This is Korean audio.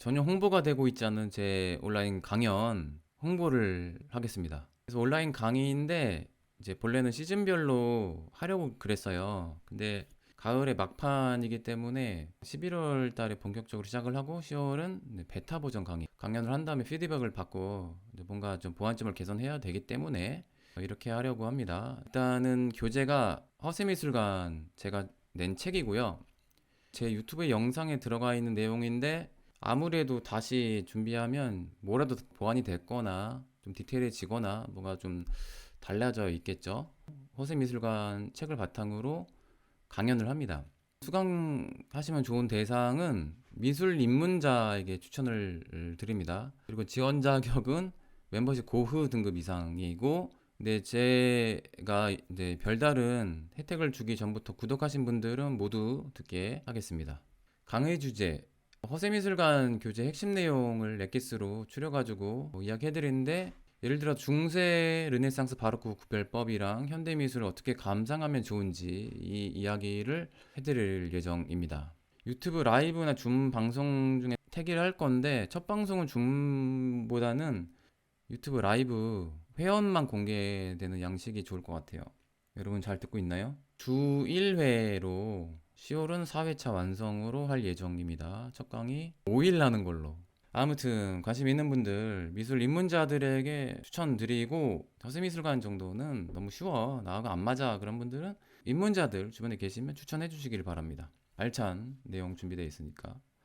전혀 홍보가 되고 있지 않은 제 온라인 강연 홍보를 하겠습니다. 그래서 온라인 강의인데 이제 본래는 시즌별로 하려고 그랬어요. 근데 가을의 막판이기 때문에 11월 달에 본격적으로 시작을 하고 10월은 베타 버전 강의 강연을 한 다음에 피드백을 받고 뭔가 좀 보완점을 개선해야 되기 때문에 이렇게 하려고 합니다. 일단은 교재가 허세미술관 제가 낸 책이고요. 제 유튜브 영상에 들어가 있는 내용인데 아무래도 다시 준비하면 뭐라도 보완이 됐거나 좀 디테일해지거나 뭔가 좀 달라져 있겠죠. 허세미술관 책을 바탕으로 강연을 합니다. 수강하시면 좋은 대상은 미술 입문자에게 추천을 드립니다. 그리고 지원 자격은 멤버십 고흐 등급 이상이고, 근데 제가 이제 별다른 혜택을 주기 전부터 구독하신 분들은 모두 듣게 하겠습니다. 강의 주제 허세미술관 교재 핵심 내용을 넷기스로 추려가지고 뭐 이야기해드리는데 예를 들어 중세 르네상스 바로크 구별법이랑 현대미술을 어떻게 감상하면 좋은지 이 이야기를 해드릴 예정입니다. 유튜브 라이브나 줌 방송 중에 태기를 할 건데 첫 방송은 줌보다는 유튜브 라이브 회원만 공개되는 양식이 좋을 것 같아요. 여러분 잘 듣고 있나요? 주 1회로 10월은 4회차 완성으로 할 예정입니다. 첫 강의 5일 하는 걸로. 아무튼 관심 있는 분들 미술 입문자들에게 추천드리고 더스미술관 정도는 너무 쉬워 나하고 안 맞아 그런 분들은 입문자들 주변에 계시면 추천해 주시길 바랍니다. 알찬 내용 준비되어 있으니까